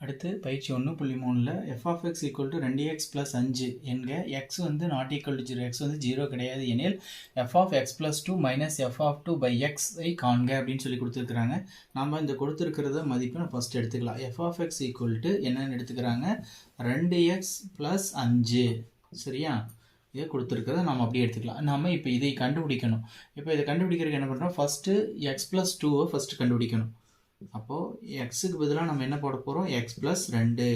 அடுத்து பயிற்சி ஒன்று புள்ளி மூணில் f of x equal to ரெண்டு எக்ஸ் ப்ளஸ் அஞ்சு என்க எக்ஸ் வந்து not equal to zero x வந்து ஜீரோ கிடையாது எனில் f of x plus two minus f of two by எக்ஸை காண்க அப்படின்னு சொல்லி கொடுத்துருக்குறாங்க. நம்ம இந்த கொடுத்துருக்கிறத மதிப்பு நம்ம ஃபஸ்ட் எடுத்துக்கலாம். F of x equal to என்னென்னு எடுத்துக்கிறாங்க. ரெண்டு எக்ஸ் ப்ளஸ் அஞ்சு. சரியா? இதை கொடுத்துருக்கிறத நம்ம அப்படியே எடுத்துக்கலாம். நம்ம இப்போ இதை கண்டுபிடிக்கணும். இப்போ இதை கண்டுபிடிக்கிறதுக்கு என்ன பண்ணுறோம் ஃபஸ்ட்டு எக்ஸ் ப்ளஸ் டூவை ஃபஸ்ட்டு கண்டுபிடிக்கணும். அப்போது எக்ஸுக்கு பதிலாக நம்ம என்ன போட போகிறோம் எக்ஸ் ப்ளஸ் ரெண்டு.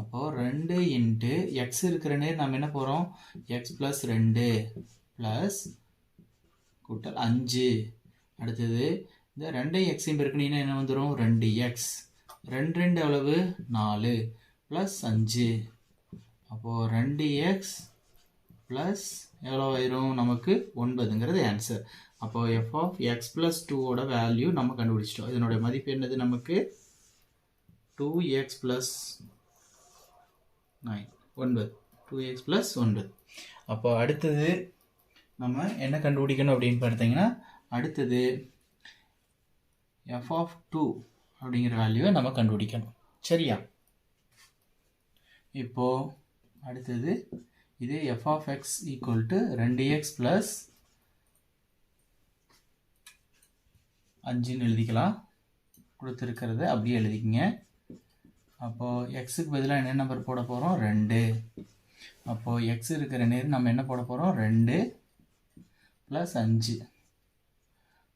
அப்போது ரெண்டு இன்ட்டு எக்ஸ் இருக்கிற நேர் நம்ம என்ன போகிறோம் எக்ஸ் ப்ளஸ் ரெண்டு ப்ளஸ் கூட்டல் அஞ்சு. அடுத்தது இந்த ரெண்டு எக்ஸையும் பெருக்கினீங்கன்னா என்ன வந்துடும் ரெண்டு எக்ஸ் ரெண்டு ரெண்டு அளவு நாலு ப்ளஸ் அஞ்சு. அப்போது ரெண்டு எக்ஸ் ப்ளஸ் எவ்வளோ ஆயிரும்? நமக்கு ஒன்பதுங்கிறது ஆன்சர் அப்போ எஃப் ஆஃப் எக்ஸ் ப்ளஸ் டூவோட வேல்யூ நம்ம கண்டுபிடிச்சிட்டோம். இதனுடைய மதிப்பு என்னது நமக்கு? டூ எக்ஸ் ப்ளஸ் நைன் ஒன்பது. டூ எக்ஸ் ப்ளஸ் ஒன்பது. அப்போ அடுத்தது நம்ம என்ன கண்டுபிடிக்கணும் அப்படின்னு பார்த்தீங்கன்னா அடுத்தது எஃப் ஆஃப் டூ அப்படிங்கிற வேல்யூவை நம்ம கண்டுபிடிக்கணும். சரியா? இப்போது அடுத்தது இதே f of x equal to ரெண்டு எக்ஸ் ப்ளஸ் அஞ்சுன்னு எழுதிக்கலாம். கொடுத்துருக்கிறத. அப்படியே எழுதிக்கிங்க. அப்போது எக்ஸுக்கு பதிலாக என்ன நம்பர் போட போகிறோம் ரெண்டு. அப்போது எக்ஸ் இருக்கிற நேரம் நம்ம என்ன போட போகிறோம் ரெண்டு ப்ளஸ் அஞ்சு.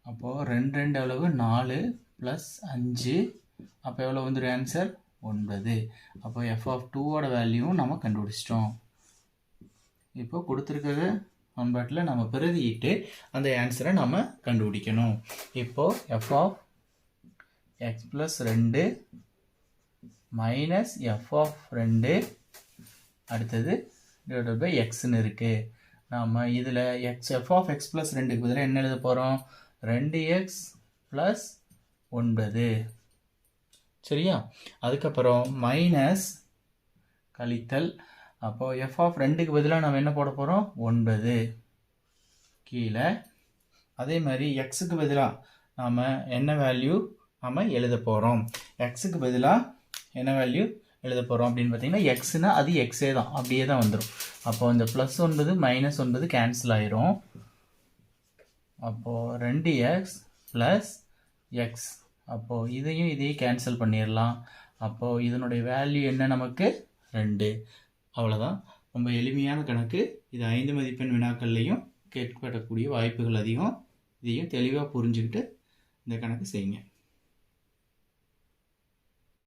அப்போது ரெண்டு ரெண்டு அளவு நாலு ப்ளஸ் அஞ்சு. அப்போ எவ்வளோ வந்துடும் ஆன்சர் ஒன்பது. அப்போ எஃப் ஆஃப் டூவோட வேல்யூவும் நம்ம கண்டுபிடிச்சிட்டோம். இப்போ கொடுத்துருக்கிறது சமன்பாட்டில் நம்ம பிரதியிட்டு அந்த ஆன்சரை நம்ம கண்டுபிடிக்கணும். இப்போது எஃப் ஆஃப் எக்ஸ் ப்ளஸ் ரெண்டு மைனஸ் எஃப் ஆஃப் ரெண்டு அடுத்தது டிவைட் பை எக்ஸ்னு இருக்குது நம்ம இதில் x f of x plus ரெண்டுக்கு பதிலாக என்ன எழுத போகிறோம் ரெண்டு எக்ஸ் ப்ளஸ் ஒன்பது. சரியா? அதுக்கப்புறம் மைனஸ் கழித்தல் அப்போது எஃப் ஆஃப் ரெண்டுக்கு பதிலாக நம்ம என்ன போட போகிறோம் ஒன்பது. கீழே. அதே மாதிரி எக்ஸுக்கு பதிலாக நாம் என்ன வேல்யூ நாம் எழுத போகிறோம் எக்ஸுக்கு பதிலாக என்ன வேல்யூ எழுத போகிறோம் அப்படின்னு பார்த்தீங்கன்னா எக்ஸ்னா அது எக்ஸே தான். அப்படியே தான் வந்துடும் அப்போது இந்த ப்ளஸ் ஒன்பது மைனஸ் ஒன்பது கேன்சல் ஆயிரும். அப்போது ரெண்டு எக்ஸ் ப்ளஸ் எக்ஸ் அப்போது இதையும் இதையும் கேன்சல் பண்ணிடலாம். அப்போது இதனுடைய வேல்யூ என்ன நமக்கு? ரெண்டு. அவ்வளோதான் ரொம்ப எளிமையான கணக்கு. இது ஐந்து மதிப்பெண் வினாக்கள்லையும் கேட்கப்படக்கூடிய வாய்ப்புகள் அதிகம். இதையும் தெளிவாக புரிஞ்சுக்கிட்டு இந்த கணக்கு செய்யுங்க.